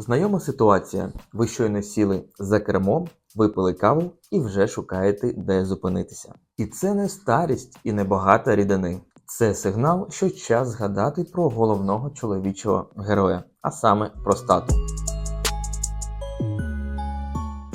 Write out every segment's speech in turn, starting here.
Знайома ситуація. Ви щойно сіли за кермом, випили каву і вже шукаєте, де зупинитися. І це не старість і не багато рідини. Це сигнал, що час згадати про головного чоловічого героя, а саме простату.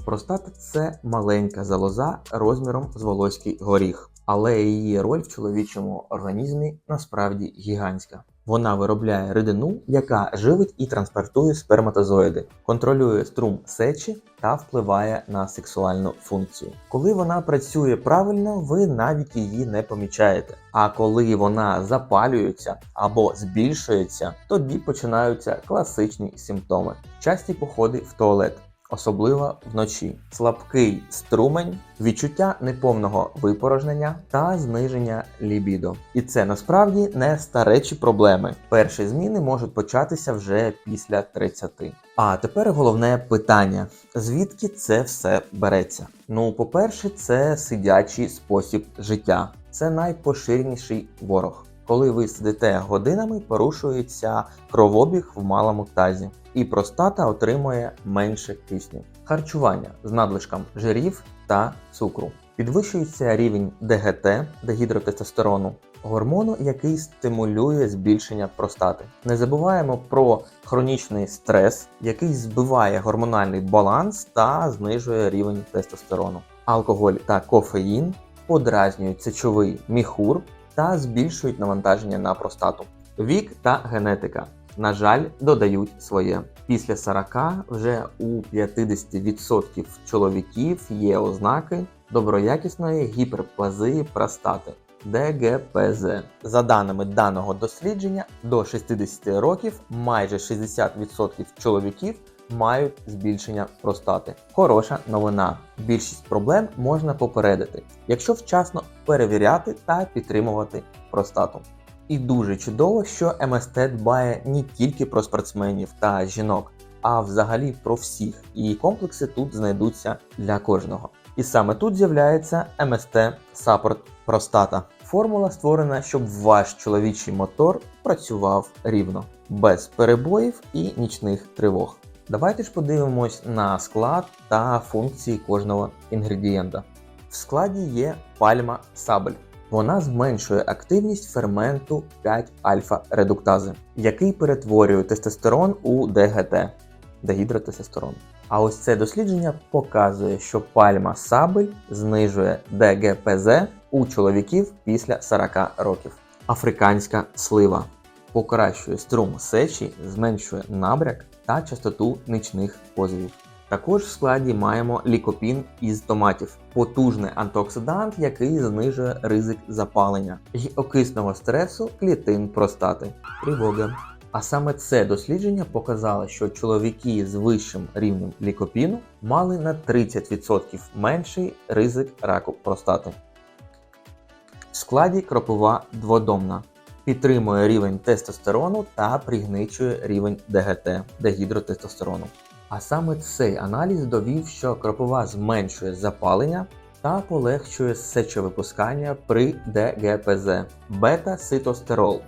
Простата це маленька залоза розміром з волоський горіх, але її роль в чоловічому організмі насправді гігантська. Вона виробляє рідину, яка живить і транспортує сперматозоїди, контролює струм сечі та впливає на сексуальну функцію. Коли вона працює правильно, ви навіть її не помічаєте. А коли вона запалюється або збільшується, тоді починаються класичні симптоми: часті походи в туалет. Особливо вночі, слабкий струмень, відчуття неповного випорожнення та зниження лібідо. І це насправді не старечі проблеми. Перші зміни можуть початися вже після 30. А тепер головне питання: звідки це все береться? Ну, по-перше, це сидячий спосіб життя. Це найпоширеніший ворог. Коли ви сидите годинами, порушується кровобіг в малому тазі, і простата отримує менше кисню. Харчування з надлишком жирів та цукру. Підвищується рівень ДГТ, дегідротестостерону, гормону, який стимулює збільшення простати. Не забуваємо про хронічний стрес, який збиває гормональний баланс та знижує рівень тестостерону. Алкоголь та кофеїн подразнюють сечовий міхур та збільшують навантаження на простату. Вік та генетика, на жаль, додають своє. Після 40 вже у 50% чоловіків є ознаки доброякісної гіперплазії простати. ДГПЗ. За даними даного дослідження, до 60 років майже 60% чоловіків мають збільшення простати. Хороша новина. Більшість проблем можна попередити, якщо вчасно перевіряти та підтримувати простату. І дуже чудово, що МСТ дбає не тільки про спортсменів та жінок, а взагалі про всіх. І комплекси тут знайдуться для кожного. І саме тут з'являється МСТ Саппорт Простата. Формула створена, щоб ваш чоловічий мотор працював рівно, без перебоїв і нічних тривог. Давайте ж подивимось на склад та функції кожного інгредієнта. В складі є пальма сабель. Вона зменшує активність ферменту 5 альфа-редуктази, який перетворює тестостерон у ДГТ дегідротестостерон. А ось це дослідження показує, що пальма сабель знижує ДГПЗ у чоловіків після 40 років. Африканська слива покращує струм сечі, зменшує набряк та частоту нічних позовів. Також в складі маємо лікопін із томатів, потужний антиоксидант, який знижує ризик запалення і окисного стресу клітин простати. Тривога. А саме це дослідження показало, що чоловіки з вищим рівнем лікопіну мали на 30% менший ризик раку простати. В складі кропива дводомна. Підтримує рівень тестостерону та пригничує рівень ДГТ дегідротестостерону. А саме цей аналіз довів, що кропива зменшує запалення та полегшує сечовипускання при ДГПЗ бета-ситостерол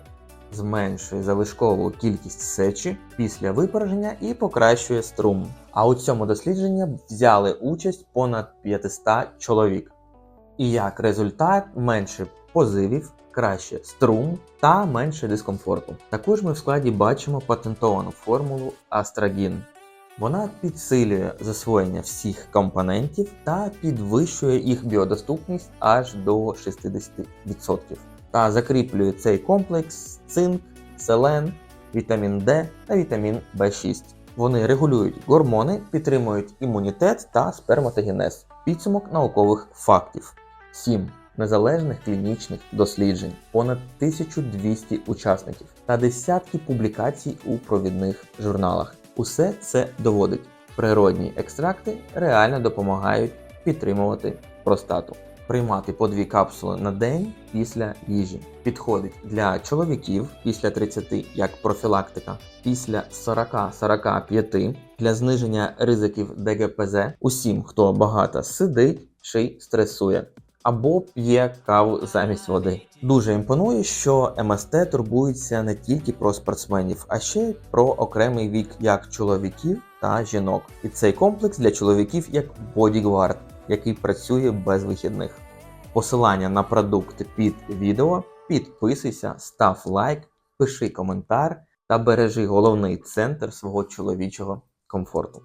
зменшує залишкову кількість сечі після випороження і покращує струм. А у цьому дослідженні взяли участь понад 500 чоловік. І як результат менше позивів, краще струм та менше дискомфорту. Також ми в складі бачимо патентовану формулу Астрагін. Вона підсилює засвоєння всіх компонентів та підвищує їх біодоступність аж до 60% та закріплює цей комплекс цинк, селен, вітамін Д та вітамін В6. Вони регулюють гормони, підтримують імунітет та сперматогенез. Підсумок наукових фактів. 7. Незалежних клінічних досліджень, понад 1200 учасників та десятки публікацій у провідних журналах. Усе це доводить. Природні екстракти реально допомагають підтримувати простату приймати по дві капсули на день після їжі. Підходить для чоловіків після 30 як профілактика, після 40-45 для зниження ризиків ДГПЗ усім, хто багато сидить чи стресує. Або п'є каву замість води. Дуже імпонує, що МСТ турбується не тільки про спортсменів, а ще й про окремий вік як чоловіків, та жінок. І цей комплекс для чоловіків як бодігвард, який працює без вихідних. Посилання на продукти під відео. Підписуйся, став лайк, пиши коментар та бережи головний центр свого чоловічого комфорту.